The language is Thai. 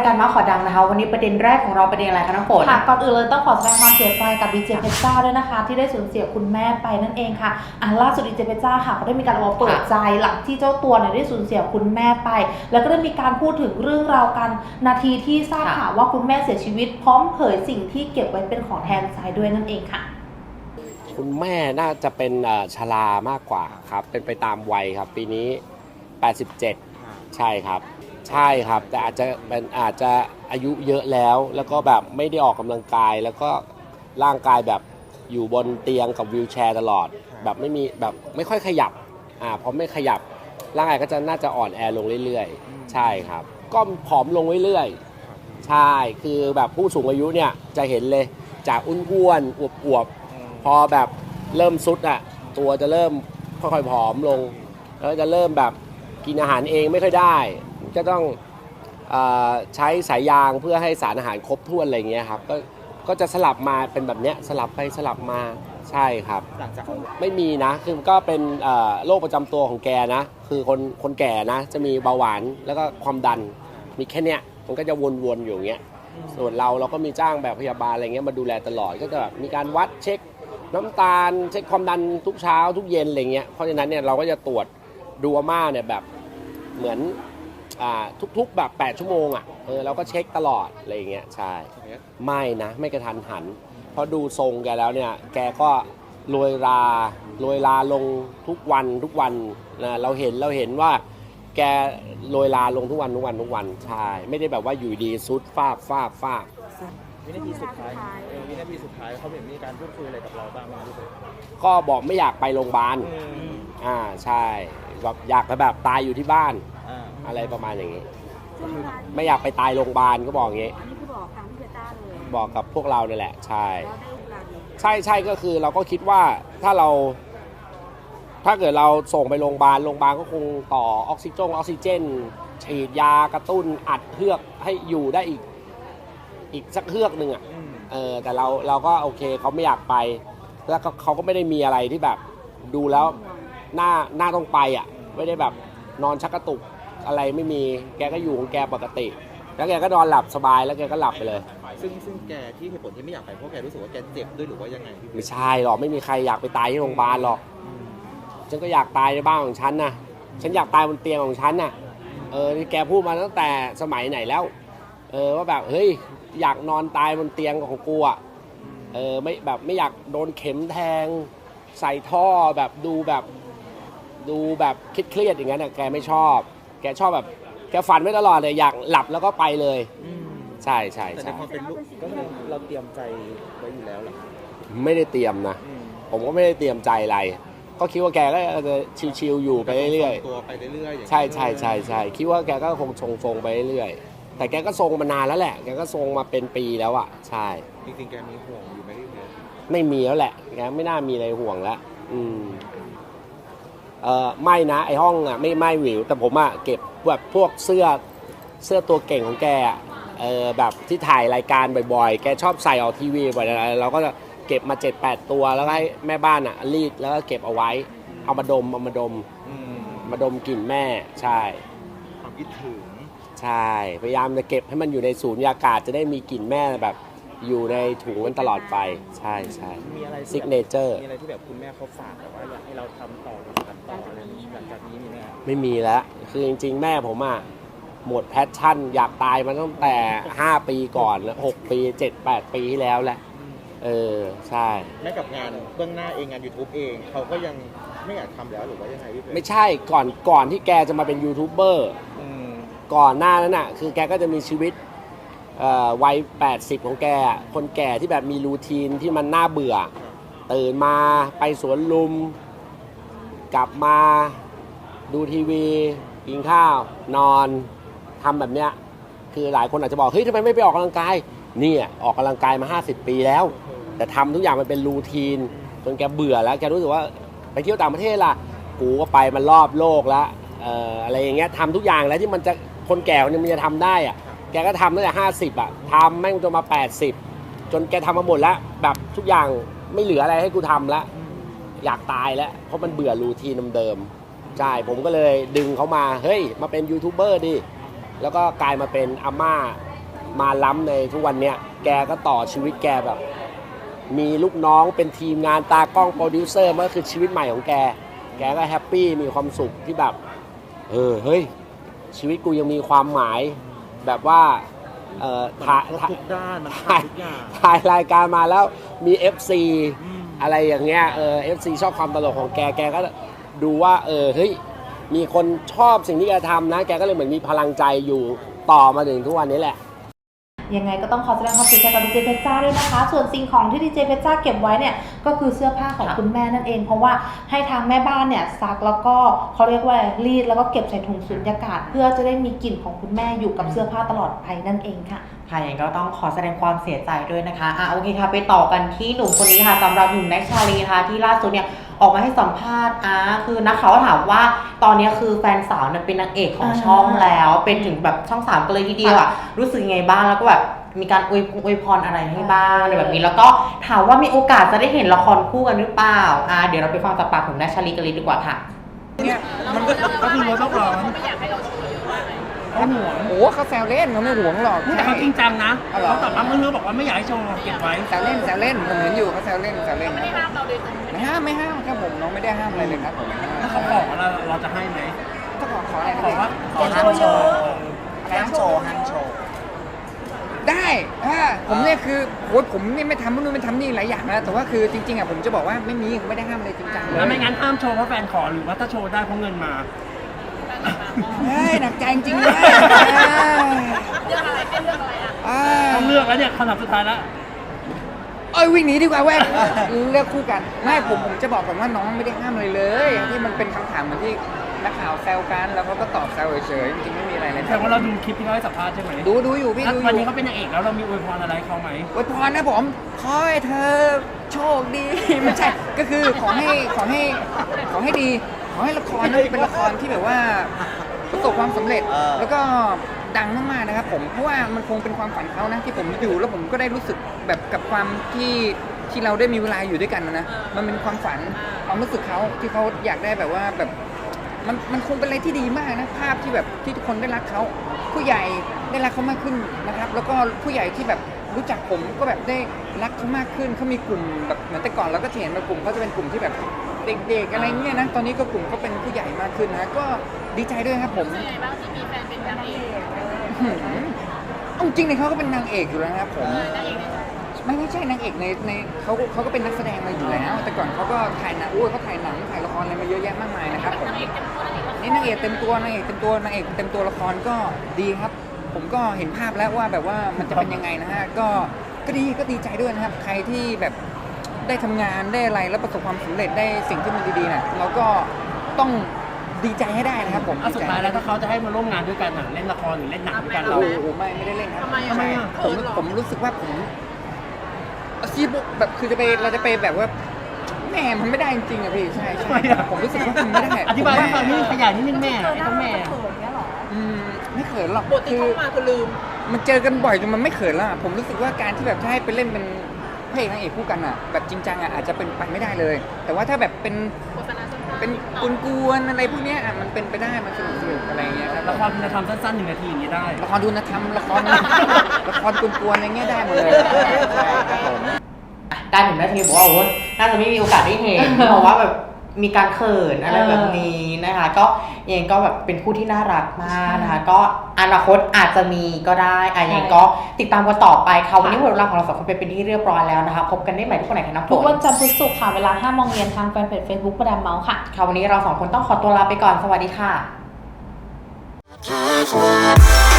ายการมาขอดังนะคะ วันนี้ประเด็นแรกของเราประเด็นอะไรคะน้องฝนค่ะก่อนอื่นเลยต้องขอแสดงความเสียใจกับดีเจเพชรจ้าด้วยนะคะ ที่ได้สูญเสียคุณแม่ไปนั่นเองค่ะอะล่าสุดดีเจเพชรจ้าค่ะก็ได้มีการออกมาเปิดใจหลังที่เจ้าตัวเนี่ยได้สูญเสียคุณแม่ไป แล้วก็ได้มีการพูดถึงเรื่องราวกันนาทีที่ทราบค่ะข่าวว่าคุณแม่เสียชีวิต พร้อมเผยสิ่งที่เก็บไว้เป็นของแทนใจด้วยนั่นเองค่ะคุณแม่น่าจะเป็นเอ่อชรามากกว่าครับ เป็นไปตามวัยครับ ปีนี้ 87 ใช่ครับ ใช่ครับ แต่อาจจะเป็นอาจจะอายุเยอะแล้ว แล้วก็แบบไม่ได้ออกกำลังกาย แล้วก็ร่างกายแบบอยู่บนเตียงกับวิวแชร์ตลอด แบบไม่มีแบบไม่ค่อยขยับอ่าพอไม่ขยับร่างกายก็จะน่าจะอ่อนแอลงเรื่อยๆ ใช่ครับ ก็ผอมลงเรื่อยๆ ใช่คือแบบผู้สูงอายุเนี่ยจะเห็นเลยจากอ้วนๆอวบๆ พอแบบเริ่มซุดอะตัวจะเริ่มค่อยๆผอมลง แล้วจะเริ่มแบบกินอาหารเองไม่ค่อยได้ จะต้องเออใช้สายยางเพื่อให้สารอาหารครบถ้วนอะไรเงี้ยครับก็ก็จะสลับมาเป็นแบบเนี้ยสลับไปสลับมาใช่ครับหลังจากไม่มีนะคือก็เป็นเอ่อโรคประจำตัวของแกนะ คือคนคนแก่นะ จะมีเบาหวานแล้วก็ความดันมีแค่เนี้ยมันก็จะวนๆอยู่อย่างเงี้ยส่วนเราเราก็มีจ้างแบบพยาบาลอะไรเงี้ยมาดูแลตลอดก็จะแบบมีการวัดเช็คน้ำตาล เช็คความดันทุกเช้าทุกเย็นอะไรเงี้ยเพราะฉะนั้นเนี่ยเราก็จะตรวจดูอาม่าเนี่ยแบบเหมือนอ่า ทุกๆแบบ 8 ชั่วโมงอะเออเราก็เช็คตลอดอะไรเงี้ยใช่ ไม่นะ ไม่กระทันหัน เพราะดูทรงแกแล้วเนี่ย แกก็โรยราโรยราลงทุกวันทุกวันนะเราเห็นเราเห็นว่า แกโรยราลงทุกวันทุกวันทุกวันใช่ไม่ได้แบบว่าอยู่ดีซุดฟาบฟาบฟาบวินาทีสุดท้ายเออวินาทีสุดท้ายเขาเห็นมีการพูดคุยอะไรกับเราบ้างไหมครับพี่เบิร์ดก็บอกไม่อยากไปโรงพยาบาลอืมอ่าใช่แบบอยากไปแบบตายอยู่ที่บ้าน อ่า อะไรประมาณอย่างนี้ซึ่งร้านไม่อยากไปตายโรงพยาบาลก็บอกอย่างนี้ อันนี้คือบอกทางพี่เพชรจ้าเลยบอกกับพวกเราเนี่ยแหละใช่ แล้วได้ร้านเลยใช่ใช่ก็คือเราก็คิดว่าถ้าเรา ถ้าเกิดเราส่งไปโรงพยาบาลโรงพยาบาลก็คงต่อออกซิเจนออกซิเจน ฉีดยากระตุ้นอัดเฮือกให้อยู่ได้อีก อีกสักเฮือกหนึ่งอะอืมเออแต่เราเราก็โอเคเขาไม่อยากไป แล้วก็เขาก็ไม่ได้มีอะไรที่แบบ ดูแล้วหน้าหน้าต้องไปอะ ไม่ได้แบบนอนชักกระตุก อะไรไม่มีแกก็อยู่ของแกปกติ แล้วแกก็นอนหลับสบายแล้วแกก็หลับไปเลย ซึ่งซึ่งแกที่เหตุผลที่ไม่อยากไปเพราะแกรู้สึกว่าแกเจ็บด้วยหรือว่ายังไงพี่เบิไม่ร์ดใช่หรอกไม่มีใครอยากไปตายที่โรงพยาบาลหรอกอืมฉันก็อยากตายในบ้านของฉันนะฉันอยากตายบนเตียงของฉันน่ะเออที่แกพูดมาตั้งแต่สมัยไหนแล้ว เออว่าแบบเฮ้ยอยากนอนตายบนเตียงของกูอะเออไม่แบบไม่อยากโดนเข็มแทง ใส่ท่อแบบดูแบบ ดูแบบเครียดๆอย่างนั้นน่ะแกไม่ชอบ แกชอบแบบแกฝันไว้ตลอดเลยอยากหลับแล้วก็ไปเลยอืมใช่ใช่แต่ในใช่ความเป็นลูกก็คือเราเตรียมใจไว้อยู่แล้วแหละไม่ได้เตรียมนะ อืมผมก็ไม่ได้เตรียมใจอะไร ก็คิดว่าแกก็จะชิวๆอยู่ไปเรื่อยตัวไปเรื่อยๆอย่างๆเงี้ยใช่ใช่ใช่ใช่คิดว่าแกก็คงทรงทรงๆไปเรื่อยๆแต่แกก็ทรงมานานแล้วแหละ แกก็ทรงมาเป็นปีแล้วอะ ใช่ จริงๆแกมีห่วงอยู่ไหมพี่เบิร์ดไม่มีแล้วแหละแกไม่น่ามีอะไรห่วงแล้วอืม เออไม่นะไอห้องอะไม่ไม่หวิว แต่ผมอะเก็บแบบพวกเสื้อเสื้อตัวเก่งของแกอะเออแบบที่ถ่ายรายการบ่อยๆ แกชอบใส่ออกทีวีบ่อยๆเราก็จะเก็บมา 7 8 ตัวแล้วก็ให้แม่บ้านอะรีดแล้วก็เก็บเอาไว้ เอามาดมเอามาดมอืมมาดมกลิ่นแม่ใช่ ความคิดถึง ใช่ พยายามจะเก็บให้มันอยู่ในศูนย์ยากาศจะได้มีกลิ่นแม่แบบ อยู่ในถุงมันตลอดไป ใช่ใช่มีอะไรที่ซิกแบบเนเจอร์มีอะไรที่แบบคุณแม่เขาฝากแบบว่าอยากให้เราทำต่อหรือกันต่ออะไรอย่างนี้หลังจากนี้มีไหมครับไม่มีแล้ว คือจริง ๆ แม่ผมอะหมดแพชชั่น อยากตายมาตั้งแต่ 5 ปีก่อนแล้ว6ปี 7 8 ปีที่แล้วแหละ เออ ใช่ แม้กับงานเบื้องหน้าเองงาน YouTube เองเขาก็ยังไม่อยากทำแล้วหรือว่ายังไงพี่เบิร์ดไม่ใช่ก่อนก่อนที่แกจะมาเป็นยูทูบเบอร์ อืม ก่อนหน้านั้นอะ คือแกก็จะมีชีวิตเอ่อ วัย 80 ของแก คนแก่ที่แบบมีรูทีนที่มันน่าเบื่อ ตื่นมาไปสวนลุม กลับมาดูทีวี กินข้าว นอนทำแบบเนี้ย คือหลายคนอาจจะบอก เฮ้ยทำไมไม่ไปออกกำลังกายเนี่ยออกกำลังกายมา 50 ปีแล้ว แต่ทำทุกอย่างมันเป็นรูทีนจนแกเบื่อแล้วแกรู้สึกว่าไปเที่ยวต่างประเทศล่ะกูก็ไปมันรอบโลกแล้วเอ่ออะไรอย่างเงี้ยทำทุกอย่างแล้วที่มันจะคนแก่คนนึงมันจะทำได้อะ แกก็ทำตั้งแต่ห้าสิบอะทำแม่งจนมาแปดสิบจนแกทำมาหมดแล้ว แบบทุกอย่างไม่เหลืออะไรให้กูทำแล้วอยากตายแล้ว เพราะมันเบื่อรูทีนเดิมๆใช่ผมก็เลยดึงเขามา เฮ้ย มาเป็นยูทูบเบอร์ดิ แล้วก็กลายมาเป็นอาม่ามาล้ำในทุกวันเนี้ย แกก็ต่อชีวิตแกแบบ มีลูกน้องเป็นทีมงานตากล้องโปรดิวเซอร์มันก็คือชีวิตใหม่ของแก แกก็แฮปปี้มีความสุขที่แบบ เออ เฮ้ย ชีวิตกูยังมีความหมาย แบบว่าเอ่อมันถ่ายครบถ่ายทุกด้านมันผ่านทุกอย่างถ่ายรายการมาแล้วมี FC อืมอะไรอย่างเงี้ยเออ FC ชอบความตลกของแกแกก็ดูว่าเออเฮ้ยมีคนชอบสิ่งที่แกทำนะ แกก็เลยเหมือนมีพลังใจอยู่ต่อมาถึงทุกวันนี้แหละ ยังไงก็ต้องขอแสดงความเสียใจกับดีเจเพชรจ้าด้วยนะคะ ส่วนสิ่งของที่ดีเจเพชรจ้าเก็บไว้เนี่ยก็คือเสื้อผ้าของค่ะคุณแม่นั่นเอง เพราะว่าให้ทางแม่บ้านเนี่ยซักแล้วก็เขาเรียกว่ารีดแล้วก็เก็บใส่ถุงสุญญากาศ เพื่อจะได้มีกลิ่นของคุณแม่อยู่กับเสื้อผ้าตลอดไปนั่นเองค่ะค่ะยังไงก็ต้องขอแสดงความเสียใจด้วยนะคะอะโอเคค่ะไปต่อกันที่หนุ่มคนนี้ค่ะสำหรับหนุ่มแน็กชาลีนะคะที่ล่าสุดเนี่ย ออกมาให้สัมภาษณ์อ่าคือนักข่าวก็ถามว่าตอนนี้คือแฟนสาวเนี่ยเป็นนางเอกของอ่าช่องแล้ว เป็นถึงแบบช่องสามกันเลยทีเดียวอะรู้สึกยังไงบ้างแล้วก็แบบมีการอวยพงอวยพรอะไรให้บ้างอะไรแบบนี้ แล้วก็ถามว่ามีโอกาสจะได้เห็นละครคู่กันหรือเปล่าอ่าเดี๋ยวเราไปฟังจากปากของแน็กชาลีกันเลยดีกว่าค่ะเนี่ยมันก็ก็คือรถต้องร้อน เขาห่วงโอ้เขาแซวเล่นเขาไม่หวงหรอกแต่เขาจริงจังนะอ๋อเหรอ เขาตอบรับเมื่อๆบอกว่าไม่อยากให้โชว์เก็บไว้แซวเล่นแซวเล่นผมเห็นอยู่เขาแซวเล่นแซวเล่นไม่ได้ห้ามเราเลยไม่ห้ามไม่ห้ามครับผมน้องไม่ได้ห้ามอะไรเลยครับผมถ้าเขาขอเราเราจะให้ไหมถ้าขอขออะไรขอว่าขอห้ามโชว์ห้ามโชว์ห้ามโชว์ได้อ่าผมเนี่ยคือโอ้ยผมนี่ไม่ทำนู่นไม่ทำนี่หลายอย่างนะแต่ว่าคือจริงๆอะผมจะบอกว่าไม่มีไม่ได้ห้ามอะไรจริงจังเลแล้วไม่ยงั้นห้ามโชว์เพราะแฟนขอหรือว่าถ้าโชว์ได้เพราะเงินมา เฮ้ยหนักใจจริงๆเลยเรื่องอะไรเป็นเรื่องอะไรอะต้องเลือกแล้วเนี่ยคำถามสุดท้ายแล้วเอ้ยวิ่งหนีดีกว่าเว้ยเลือกคู่กันไม่ผมผมจะบอกก่อนว่าน้องไม่ได้ห้ามอะไรเลย ที่มันเป็นคำถามเหมือนที่นักข่าวแซวกันแล้วเขาก็ตอบแซวเฉยๆจริงๆไม่มีอะไรเลยแต่ว่าเราดูคลิปที่เขาให้สัมภาษณ์ใช่ไหมดูดูอยู่พี่แล้วดูอวันนี้ยู่ เขาเป็นนางเอกแล้วเรามีอวยพรอะไรให้เขาไหม อวยพรนะผมขอให้เธอโชคดี ไม่ใช่ ก็คือขอให้ขอให้ขอให้ดี ขอให้ละครนั้นเป็นละครที่แบบว่า ประสบความสำเร็จแล้วก็ดังมากๆนะครับผมเพราะว่ามันคงเป็นความฝันเขานะที่ผมอยู่แล้วผมก็ได้รู้สึกแบบกับความที่ที่เราได้มีเวลาอยู่ด้วยกันนะนะมันเป็นความฝันความรู้สึกเขาที่เขาอยากได้แบบว่าแบบ มันมันคงเป็นอะไรที่ดีมากนะภาพที่แบบที่ทุกคนได้รักเขาผู้ใหญ่ได้รักเขามากขึ้นนะครับ แล้วก็ผู้ใหญ่ที่แบบรู้จักผมก็แบบได้รักเขามากขึ้นเขามีกลุ่มแบบเหมือนแต่ก่อนเราก็จะเห็นว่ากลุ่มเขาจะเป็นกลุ่มที่แบบ เด็กๆ อะไรเงี้ยนะ ตอนนี้ก็กลุ่มเขาเป็นผู้ใหญ่มากขึ้นนะ ก็ดีใจด้วยครับผม เป็นไงบ้างที่มีแฟนเป็นนางเอกเอาจริงเลยเขาก็เป็นนางเอกอยู่แล้วนะครับผมไม่ไม่ใช่นางเอกในในเขาเขาก็เป็นนักแสดงมาอยู่แล้ว แต่ก่อนเขาก็ถ่ายหนังอุ้ยเขาถ่ายหนังถ่ายละครอะไรมาเยอะแยะมากมายนะครับผมนี่นางเอกเต็มตัวนางเอกเต็มตัวนางเอกเต็มตัวละครก็ดีครับ ผมก็เห็นภาพแล้วว่าแบบว่ามันจะเป็นยังไงนะฮะก็ก็ดีก็ดีใจด้วยนะครับ ใครที่แบบ ได้ทำงานได้อะไรแล้วประสบความสำเร็จได้สิ่งที่มันดีๆน่ะเราก็ต้องดีใจให้ได้นะครับผมเอาสุดท้ายแล้วถ้าเขาจะให้มาร่วมงานด้วยกันน่ะเล่นละครหรือเล่นหนังด้วยกันเรา โอ้โหไม่ไม่ได้เล่นครับทำไมอะ ผมผมรู้สึกว่าผมอาชีพแบบคือจะไปเราจะไปแบบว่าแหม่มันไม่ได้จริงๆอะพี่ใช่ทำใช่ไมอะ ผมรู้สึกว่ามันไม่ได้อธิบายให้ฟังนิดนึงขยายนิดนึงแม่ไอ้ต้องแม่อืมไม่เขินหรอกบทที่เข้ามาคือลืม มันเจอกันบ่อยจนมันไม่เขินแล้วอะผมรู้สึกว่าการที่แบบถ้าให้ไปเล่นเป็น พระเอกนางเอกคู่กันอะแบบจริงจังอะอาจจะเป็นไปไม่ได้เลย แต่ว่าถ้าแบบเป็นเป็นกวนๆอะไรพวกเนี้ยอะมันเป็นไปได้มันสนุกสนุกอะไรอย่างเงี้ยครับละครคุณธรรมสั้นๆหนึ่งนาทีอย่างนี้ได้ ละครดูนะทำละครละครกวนๆอะไรเงี้ยได้หมดเลยใช่ครับผม ได้หนุ่มแน็กชาลีบอกว่าโอ้ยน่าจะไม่มีโอกาสได้เห็นเพราะว่าแบบ มีการเขินอะไรแบบนี้นะคะ ก็ยังไงก็แบบเป็นคู่ที่น่ารักมากนะคะ ก็อนาคตอาจจะมีก็ได้อะยังไงก็ติดตามกันต่อไปค่ะวันนี้หมดเวลาของเราสองคนไปเป็นที่เรียบร้อยแล้วนะคะพบกันได้ใหม่ทุกคนไหนคะน้ำฝทุกวันนจันทร์พุธศุกร์ค่ะเวลา5โมงเย็นทางแฟนเพจ Facebook ประดามเมาส์ค่ะค่ะวันนี้เราสองคนต้องขอตัวลาไปก่อนสวัสดีค่ะ Casual.